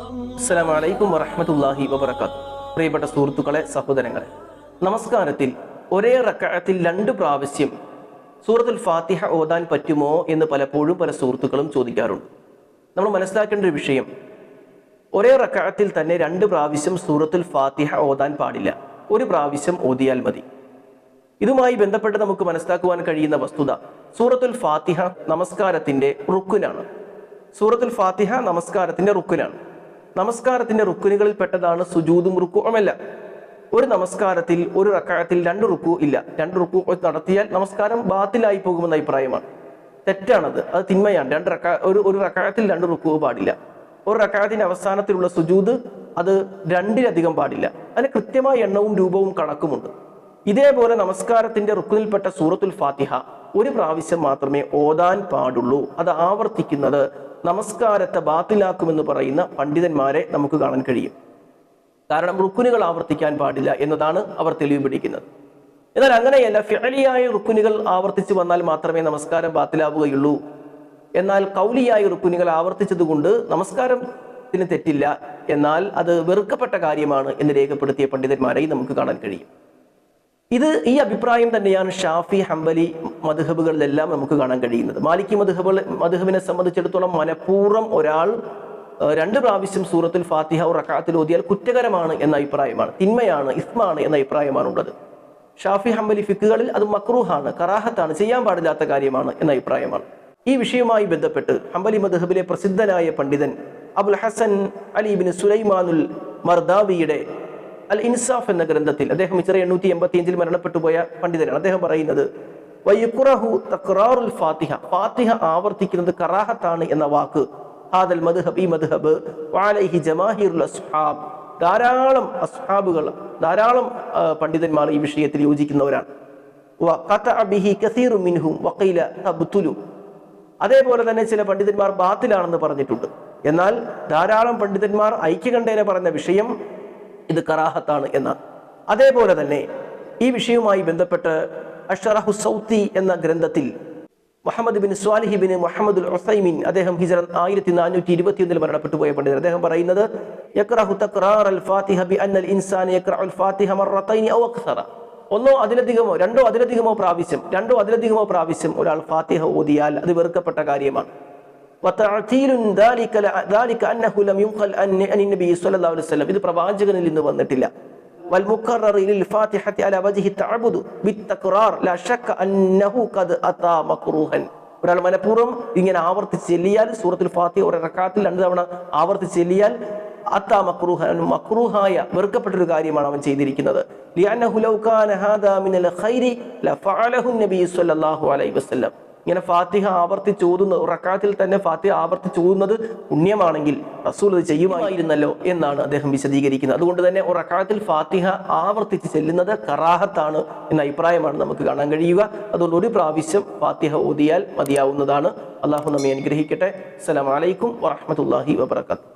അസ്സലാമു അലൈക്കും വറഹ്മത്തുള്ളാഹി വബറകാത്ത് പ്രിയപ്പെട്ട സുഹൃത്തുക്കളെ സഹോദരങ്ങളെ നമസ്കാരത്തിൽ ഒരേ റക്കഅത്തിൽ രണ്ട് പ്രാവശ്യം സൂറത്തുൽ ഫാത്തിഹ ഓതാൻ പറ്റുമോ എന്ന് പലപ്പോഴും പല സുഹൃത്തുക്കളും ചോദിക്കാറുണ്ട്. നമ്മൾ മനസ്സിലാക്കേണ്ട ഒരു വിഷയം ഒരേ റക്കഅത്തിൽ തന്നെ രണ്ട് പ്രാവശ്യം സൂറത്തുൽ ഫാത്തിഹ ഓതാൻ പാടില്ല. ഒരു പ്രാവശ്യം ഓതിയാൽ മതി. ഇതുമായി ബന്ധപ്പെട്ട് നമുക്ക് മനസ്സിലാക്കുവാൻ കഴിയുന്ന വസ്തുത സൂറത്തുൽ ഫാത്തിഹ നമസ്കാരത്തിന്റെ റുക്കുനാണ് സൂറത്തുൽ ഫാത്തിഹ നമസ്കാരത്തിന്റെ റുക്കുനാണ് നമസ്കാരത്തിന്റെ റുക്കുനുകളിൽ പെട്ടതാണ് സുജൂതും റുക്കുമല്ല ഒരു നമസ്കാരത്തിൽ ഒരു റക്കായത്തിൽ രണ്ട് റുക്കു ഇല്ല. രണ്ട് റുക്കു നടത്തിയാൽ നമസ്കാരം ബാത്തിലായി പോകുമെന്ന അഭിപ്രായമാണ്. തെറ്റാണത്. അത് തിന്മയാണ്. രണ്ട് റക്ക ഒരു ഒരു റക്കായത്തിൽ രണ്ട് റുക്കു പാടില്ല. ഒരു റക്കായത്തിന്റെ അവസാനത്തിലുള്ള സുജൂത് അത് രണ്ടിലധികം പാടില്ല. അതിന് കൃത്യമായ എണ്ണവും രൂപവും കണക്കുമുണ്ട്. ഇതേപോലെ നമസ്കാരത്തിന്റെ റുക്കുനിൽപ്പെട്ട സൂറത്തുൽ ഫാത്തിഹ ഒരു പ്രാവശ്യം മാത്രമേ ഓതാൻ പാടുള്ളൂ. അത് ആവർത്തിക്കുന്നത് നമസ്കാരത്തെ ബാത്തിലാക്കുമെന്ന് പറയുന്ന പണ്ഡിതന്മാരെ നമുക്ക് കാണാൻ കഴിയും. കാരണം റുക്കുനുകൾ ആവർത്തിക്കാൻ പാടില്ല എന്നതാണ് അവർ തെളിവ് പിടിക്കുന്നത്. എന്നാൽ അങ്ങനെയല്ല ഫിഅലിയായ റുക്കുനുകൾ ആവർത്തിച്ചു വന്നാൽ മാത്രമേ നമസ്കാരം ബാത്തിലാവുകയുള്ളൂ. എന്നാൽ കൗലിയായ റുക്കുനുകൾ ആവർത്തിച്ചതുകൊണ്ട് നമസ്കാരത്തിന് തെറ്റില്ല. എന്നാൽ അത് വെറുക്കപ്പെട്ട കാര്യമാണ് എന്ന് രേഖപ്പെടുത്തിയ പണ്ഡിതന്മാരെയും നമുക്ക് കാണാൻ കഴിയും. ഇത് ഈ അഭിപ്രായം തന്നെയാണ് ഷാഫി ഹംബലി മധുഹബുകളിലെല്ലാം നമുക്ക് കാണാൻ കഴിയുന്നത്. മാലിക്കി മധുഹബ് മധുഹബിനെ സംബന്ധിച്ചിടത്തോളം മനഃപൂർവം ഒരാൾ രണ്ട് പ്രാവശ്യം സൂറത്തിൽ ഫാത്തിഹ റക്കാത്തിൽ ഓതിയാൽ കുറ്റകരമാണ് എന്ന അഭിപ്രായമാണ് തിന്മയാണ് ഇസ്മാണ് എന്ന അഭിപ്രായമാണ് ഉള്ളത് ഷാഫി ഹംബലി ഫിക്കുകളിൽ അത് മക്രൂഹാണ് കറാഹത്താണ് ചെയ്യാൻ പാടില്ലാത്ത കാര്യമാണ് എന്ന അഭിപ്രായമാണ്. ഈ വിഷയവുമായി ബന്ധപ്പെട്ട് ഹംബലി മധുഹബിലെ പ്രസിദ്ധനായ പണ്ഡിതൻ അബുൽ ഹസൻ അലിബിൻ സുലൈമാനുൽ മർദാവിയുടെ അൽ ഇൻസാഫ് എന്ന ഗ്രന്ഥത്തിൽ അദ്ദേഹം ഇച്ചിറ എണ്ണൂറ്റി എൺപത്തി അഞ്ചിൽ മരണപ്പെട്ടു പോയ പണ്ഡിതനാണ്. അദ്ദേഹം പറയുന്നത് വയുക്കുറഹു തക്രാറുൽ ഫാത്തിഹ. ഫാത്തിഹ ആവർത്തിക്കുന്നത് കറാഹത്താണ് എന്ന വാക്ക്. ഹാദൽ മദ്ഹബ് ഈ മദ്ഹബ് വാലൈഹി ജമാഹിറുൽ അസ്ഹാബ്. ധാരാളം അസ്ഹാബുകൾ ധാരാളം പണ്ഡിതന്മാർ ഈ വിഷയത്തിൽ യോജിക്കുന്നവരാണ്. മിൻഹും വഖീല തബ്തുലു. അതേപോലെ തന്നെ ചില പണ്ഡിതന്മാർ ബാത്തിലാണെന്ന് പറഞ്ഞിട്ടുണ്ട്. എന്നാൽ ധാരാളം പണ്ഡിതന്മാർ ഐക്യകണ്ഠേന പറഞ്ഞ വിഷയം ഇത് കറാഹത്താണ് എന്നാണ് അതേപോലെ തന്നെ ഈ വിഷയവുമായി ബന്ധപ്പെട്ട് അഷറഹു സൗത്തി എന്ന ഗ്രന്ഥത്തിൽ Muhammad bin Salih bin Muhammad Uthaymeen അദ്ദേഹം ഹിജറ ആയിരത്തി നാനൂറ്റി ഇരുപത്തിയൊന്നിൽ മരണപ്പെട്ടു പോയ പണ്ഡിതർ അദ്ദേഹം പറയുന്നത് ഒന്നോ അതിലധികമോ രണ്ടോ അതിലധികമോ പ്രാവശ്യം രണ്ടോ അതിലധികമോ പ്രാവശ്യം ഒരാൾ ഫാത്തിഹ ഓതിയാൽ അത് വെറുക്കപ്പെട്ട കാര്യമാണ്. ഇത് പ്രവാചകനിൽ നിന്ന് വന്നിട്ടില്ല. ഒരാൾ മനഃപൂർവം ഇങ്ങനെ ആവർത്തിച്ച് ചെല്ലിയാൽ സൂറത്തുൽ ഫാത്തി ഒരു റക്കാത്തിൽ രണ്ടു തവണ ആവർത്തിച്ച് ചെല്ലിയാൽ അത്ത മക്രൂഹ മക്രൂഹായ വെറുക്കപ്പെട്ടൊരു കാര്യമാണ് അവൻ ചെയ്തിരിക്കുന്നത്. ലിയാനഹുലൗ കാന ഹാദാ മിനൽ ഖൈരി ലഫഅലഹു നബി സ്വല്ലല്ലാഹു അലൈഹി വസല്ലം. ഇങ്ങനെ ഫാത്തിഹ ആവർത്തിച്ച് ഓതുന്ന റക്കാത്തിൽ തന്നെ ഫാത്തിഹ ആവർത്തിച്ച് ഓതുന്നത് പുണ്യമാണെങ്കിൽ റസൂൽ അത് ചെയ്യുമായിരുന്നല്ലോ എന്നാണ് അദ്ദേഹം വിശദീകരിക്കുന്നത്. അതുകൊണ്ട് തന്നെ റക്കാത്തിൽ ഫാത്തിഹ ആവർത്തിച്ച് ചെല്ലുന്നത് കറാഹത്താണ് എന്ന അഭിപ്രായമാണ് നമുക്ക് കാണാൻ കഴിയുക. അതുകൊണ്ട് ഒരു പ്രാവശ്യം ഫാത്തിഹ ഓതിയാൽ മതിയാവുന്നതാണ്. അള്ളാഹു നമ്മെ അനുഗ്രഹിക്കട്ടെ. അസ്സലാമലൈക്കും അലൈക്കും വറഹ്മത്തുള്ളാഹി വബറകാതുഹു.